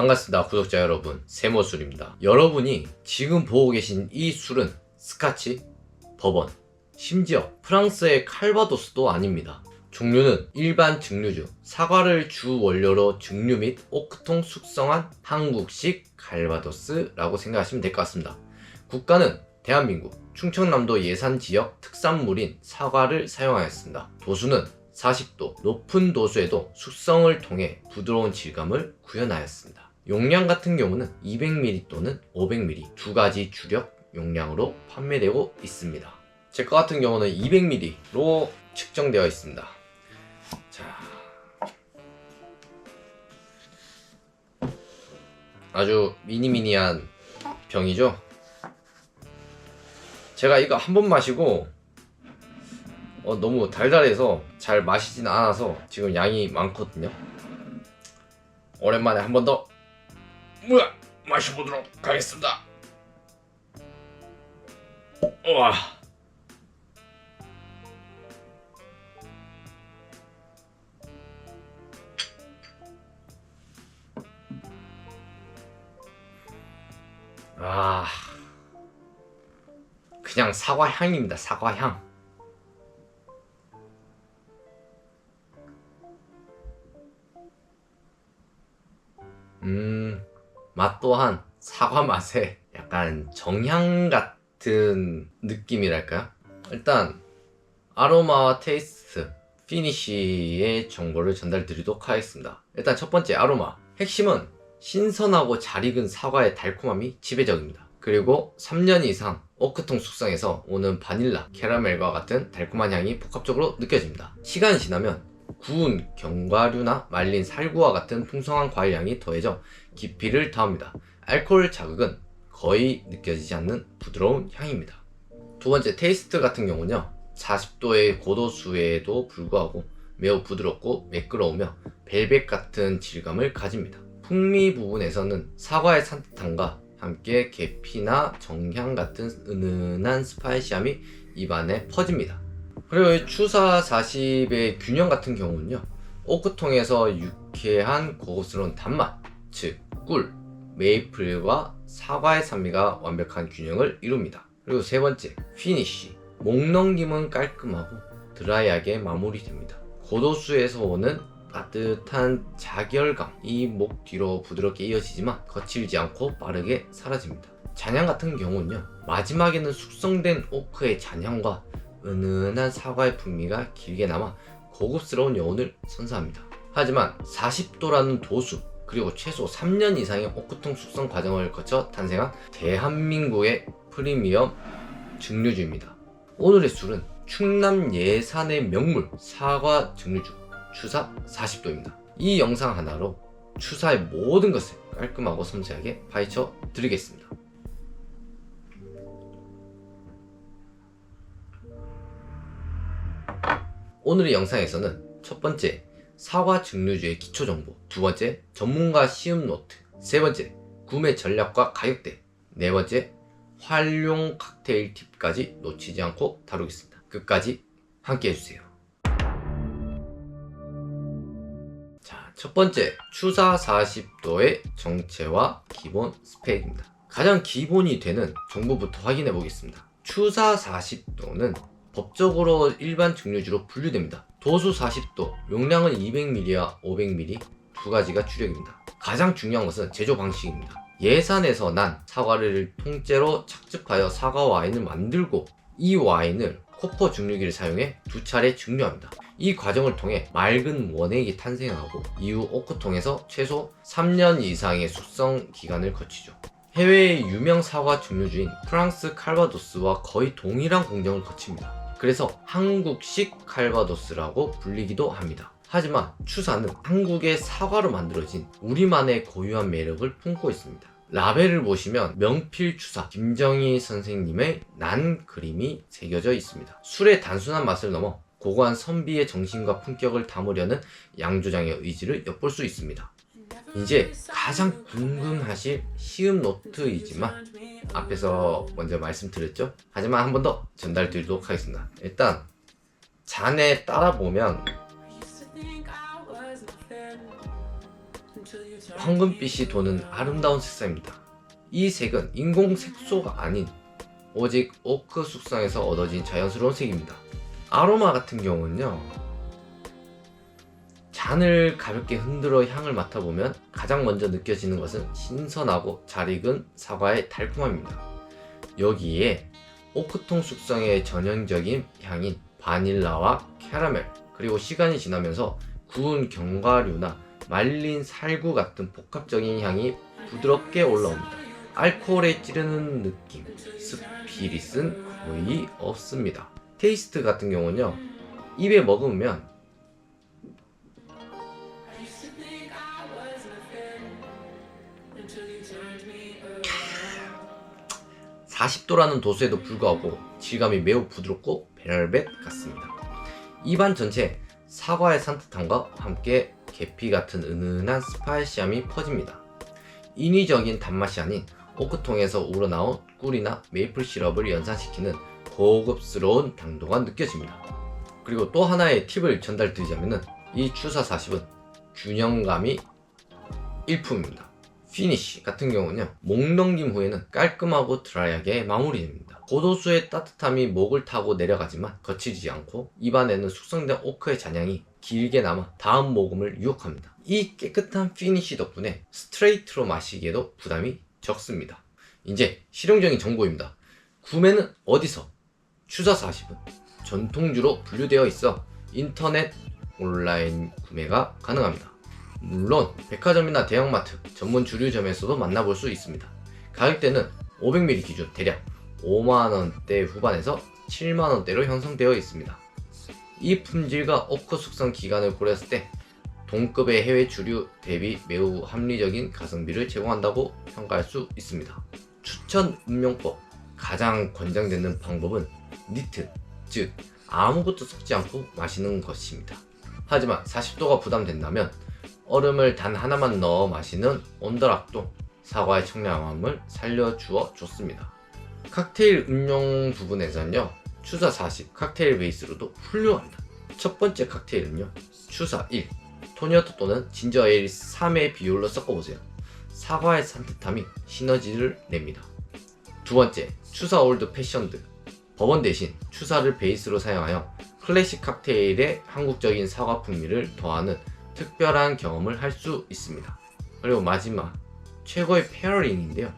반갑습니다 구독자 여러분. 세모술입니다. 여러분이 지금 보고 계신 이 술은 스카치, 버번, 심지어 프랑스의 칼바도스도 아닙니다. 종류는 일반 증류주, 사과를 주 원료로 증류 및 오크통 숙성한 한국식 칼바도스라고 생각하시면 될 것 같습니다. 국가는 대한민국 충청남도 예산 지역 특산물인 사과를 사용하였습니다. 도수는 40도, 높은 도수에도 숙성을 통해 부드러운 질감을 구현하였습니다. 용량 같은 경우는 200ml 또는 500ml 두 가지 주력 용량으로 판매되고 있습니다. 제 거 같은 경우는 200ml로 측정되어 있습니다. 자, 아주 미니미니한 병이죠. 제가 이거 한 번 마시고 어, 너무 달달해서 잘 마시진 않아서 지금 양이 많거든요. 오랜만에 한 번 더 뭐야 마셔보도록 하겠습니다. 와. 아. 그냥 사과 향입니다. 사과 향. 맛 또한 사과 맛에 약간 정향 같은 느낌이랄까요? 일단 아로마와 테이스트, 피니쉬의 정보를 전달 드리도록 하겠습니다. 일단 첫 번째 아로마. 핵심은 신선하고 잘 익은 사과의 달콤함이 지배적입니다. 그리고 3년 이상 오크통 숙성에서 오는 바닐라, 캐러멜과 같은 달콤한 향이 복합적으로 느껴집니다. 시간이 지나면 구운 견과류나 말린 살구와 같은 풍성한 과일향이 더해져 깊이를 더합니다. 알코올 자극은 거의 느껴지지 않는 부드러운 향입니다. 두 번째 테이스트 같은 경우는요. 40도의 고도수에도 불구하고 매우 부드럽고 매끄러우며 벨벳 같은 질감을 가집니다. 풍미 부분에서는 사과의 산뜻함과 함께 계피나 정향 같은 은은한 스파이시함이 입안에 퍼집니다. 그리고 이 추사 40의 균형 같은 경우는요. 오크통에서 유쾌한 고급스러운 단맛, 즉 꿀, 메이플과 사과의 산미가 완벽한 균형을 이룹니다. 그리고 세 번째, 피니쉬. 목 넘김은 깔끔하고 드라이하게 마무리됩니다. 고도수에서 오는 따뜻한 자결감 이 목 뒤로 부드럽게 이어지지만 거칠지 않고 빠르게 사라집니다. 잔향 같은 경우는요. 마지막에는 숙성된 오크의 잔향과 은은한 사과의 풍미가 길게 남아 고급스러운 여운을 선사합니다. 하지만 40도라는 도수 그리고 최소 3년 이상의 오크통 숙성 과정을 거쳐 탄생한 대한민국의 프리미엄 증류주입니다. 오늘의 술은 충남 예산의 명물 사과 증류주 추사 40도입니다. 이 영상 하나로 추사의 모든 것을 깔끔하고 섬세하게 파헤쳐 드리겠습니다. 오늘의 영상에서는 첫 번째 사과 증류주의 기초 정보, 두 번째 전문가 시음 노트, 세 번째 구매 전략과 가격대, 네 번째 활용 칵테일 팁까지 놓치지 않고 다루겠습니다. 끝까지 함께 해주세요. 자, 첫 번째 추사 40도의 정체와 기본 스펙입니다. 가장 기본이 되는 정보부터 확인해 보겠습니다. 추사 40도는 법적으로 일반 증류주로 분류됩니다. 도수 40도, 용량은 200ml와 500ml 두 가지가 주력입니다. 가장 중요한 것은 제조 방식입니다. 예산에서 난 사과를 통째로 착즙하여 사과 와인을 만들고 이 와인을 코퍼 증류기를 사용해 두 차례 증류합니다. 이 과정을 통해 맑은 원액이 탄생하고 이후 오크통에서 최소 3년 이상의 숙성 기간을 거치죠. 해외의 유명 사과 증류주인 프랑스 칼바도스와 거의 동일한 공정을 거칩니다. 그래서 한국식 칼바도스라고 불리기도 합니다. 하지만 추사는 한국의 사과로 만들어진 우리만의 고유한 매력을 품고 있습니다. 라벨을 보시면 명필 추사 김정희 선생님의 난 그림이 새겨져 있습니다. 술의 단순한 맛을 넘어 고고한 선비의 정신과 품격을 담으려는 양조장의 의지를 엿볼 수 있습니다. 이제 가장 궁금하실 시음 노트이지만 앞에서 먼저 말씀드렸죠. 하지만 한 번 더 전달드리도록 하겠습니다. 일단 잔에 따라 보면 황금빛이 도는 아름다운 색상입니다. 이 색은 인공 색소가 아닌 오직 오크 숙성에서 얻어진 자연스러운 색입니다. 아로마 같은 경우는요. 잔을 가볍게 흔들어 향을 맡아보면 가장 먼저 느껴지는 것은 신선하고 잘 익은 사과의 달콤함입니다. 여기에 오크통 숙성의 전형적인 향인 바닐라와 캐러멜 그리고 시간이 지나면서 구운 견과류나 말린 살구 같은 복합적인 향이 부드럽게 올라옵니다. 알코올에 찌르는 느낌, 스피릿은 거의 없습니다. 테이스트 같은 경우는요, 입에 머금으면 40도라는 도수에도 불구하고 질감이 매우 부드럽고 벨벳 같습니다. 입안 전체 사과의 산뜻함과 함께 계피 같은 은은한 스파이시함이 퍼집니다. 인위적인 단맛이 아닌 오크통에서 우러나온 꿀이나 메이플 시럽을 연산시키는 고급스러운 당도가 느껴집니다. 그리고 또 하나의 팁을 전달드리자면 이 추사 40은 균형감이 일품입니다. 피니쉬 같은 경우는요 목 넘김 후에는 깔끔하고 드라이하게 마무리됩니다. 고도수의 따뜻함이 목을 타고 내려가지만 거치지 않고 입안에는 숙성된 오크의 잔향이 길게 남아 다음 모금을 유혹합니다. 이 깨끗한 피니쉬 덕분에 스트레이트로 마시기에도 부담이 적습니다. 이제 실용적인 정보입니다. 구매는 어디서? 추사 40은 전통주로 분류되어 있어 인터넷 온라인 구매가 가능합니다 물론 백화점이나 대형마트, 전문 주류점에서도 만나볼 수 있습니다. 가격대는 500ml 기준 대략 5만원대 후반에서 7만원대로 형성되어 있습니다. 이 품질과 오크 숙성 기간을 고려했을 때 동급의 해외 주류 대비 매우 합리적인 가성비를 제공한다고 평가할 수 있습니다. 추천 음용법 가장 권장되는 방법은 니트, 즉 아무것도 섞지 않고 마시는 것입니다. 하지만 40도가 부담된다면 얼음을 단 하나만 넣어 마시는 온더락도 사과의 청량함을 살려주어 좋습니다. 칵테일 음용 부분에서는요, 추사 40 칵테일 베이스로도 훌륭합니다. 첫 번째 칵테일은요, 추사 1 토니어토 또는 진저 에일 3의 비율로 섞어보세요. 사과의 산뜻함이 시너지를 냅니다. 두 번째, 추사 올드 패션드 버번 대신 추사를 베이스로 사용하여 클래식 칵테일의 한국적인 사과 풍미를 더하는 특별한 경험을 할 수 있습니다. 그리고 마지막 최고의 페어링인데요.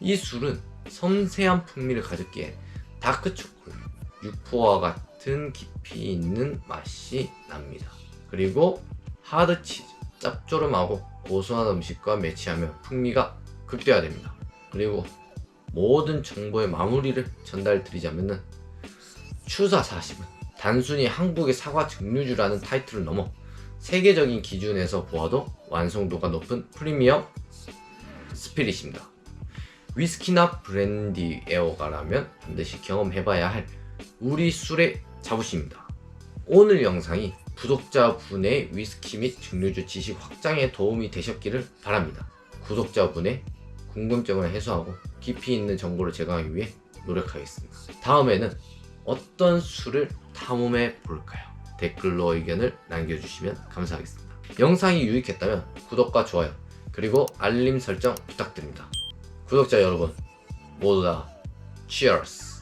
이 술은 섬세한 풍미를 가졌기에 다크 초콜릿, 육포와 같은 깊이 있는 맛이 납니다. 그리고 하드 치즈, 짭조름하고 고소한 음식과 매치하며 풍미가 극대화됩니다. 그리고 모든 정보의 마무리를 전달드리자면은 추사 40은 단순히 한국의 사과 증류주라는 타이틀을 넘어 세계적인 기준에서 보아도 완성도가 높은 프리미엄 스피릿입니다. 위스키나 브랜디 에어가라면 반드시 경험해봐야 할 우리 술의 자부심입니다. 오늘 영상이 구독자분의 위스키 및 증류주 지식 확장에 도움이 되셨기를 바랍니다. 구독자분의 궁금증을 해소하고 깊이 있는 정보를 제공하기 위해 노력하겠습니다. 다음에는 어떤 술을 탐험해 볼까요? 댓글로 의견을 남겨주시면 감사하겠습니다. 영상이 유익했다면 구독과 좋아요 그리고 알림 설정 부탁드립니다. 구독자 여러분 모두 다 Cheers!